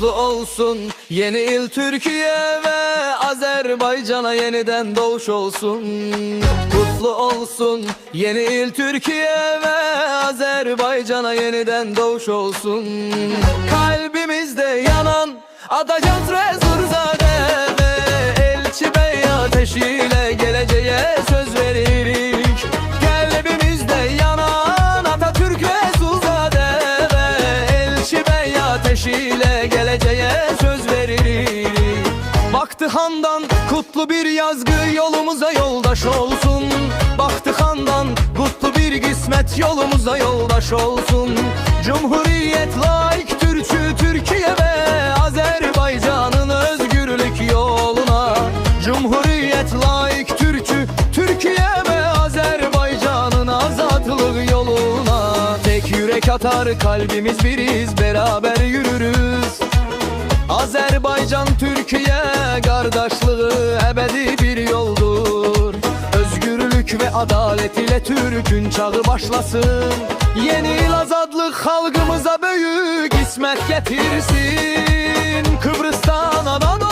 Kutlu olsun. Yeni il Türkiye ve Azerbaycan'a yeniden doğuş olsun. Kutlu olsun. Yeni il Türkiye ve Azerbaycan'a yeniden doğuş olsun. Kalbimizde yanan Adacan Rezurzade Ateşiyle geleceğe söz veririk Baktı handan kutlu bir yazgı yolumuza yoldaş olsun. Baktı handan kutlu bir kısmet yolumuza yoldaş olsun. Cumhuriyet layık atar kalbimiz biriz beraber yürürüz. Azerbaycan Türkiye kardeşliği ebedi bir yoldur. Özgürlük ve adalet ile Türk'ün çağı başlasın. Yeni il azadlık halkımıza büyük ismet getirsin. Kıbrıs'tan Anadolu'ya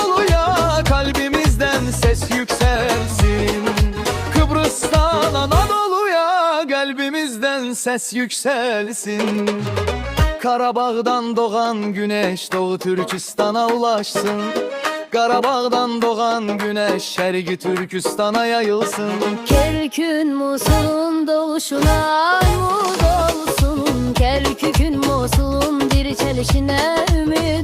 kalbimizden ses yükselsin. Karabağ'dan doğan güneş Doğu Türkistan'a ulaşsın. Karabağ'dan doğan güneş Şergi Türkistan'a yayılsın. Kerkün Musul'un doğuşuna umut olsun. Kerkük'ün Musul'un dirçelişine ümit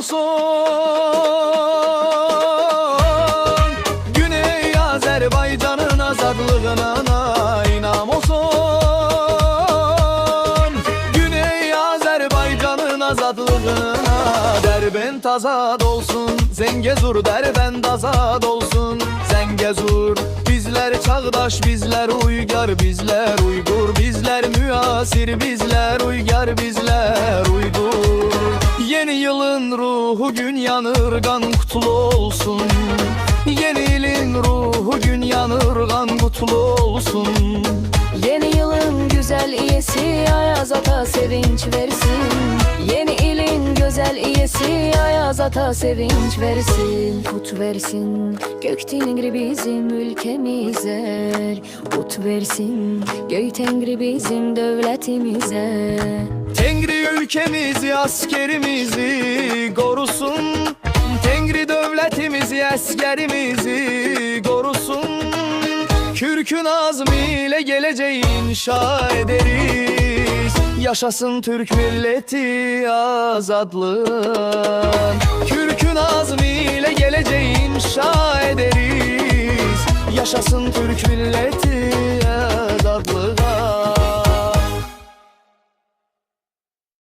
İnamosun Güney Azerbaycan'ın azadlığına İnamosun Güney Azerbaycan'ın azadlığına Derbent azad olsun. Zengezur derbent azad olsun. Zengezur Bizler çağdaş bizler uygar bizler uygur Bizler müasir bizler uygar bizler ruhu gün yanır kan kutlu olsun. Yeni yılın ruhu gün yanır kan kutlu olsun. Yeni yılın güzel iyisi Ayaz ata sevinç versin. Yeni ilin güzel iyisi Ayaz ata sevinç versin. Kut versin Gök tengri bizim ülkemize. Kut versin Göy tengri bizim devletimize Tengri ülkemizi askerimizi korusun. Tengri devletimizi askerimizi korusun. Kürkün azmiyle geleceği inşa ederiz Yaşasın Türk milleti azadlığın Kürkün azmiyle geleceği inşa ederiz Yaşasın Türk milleti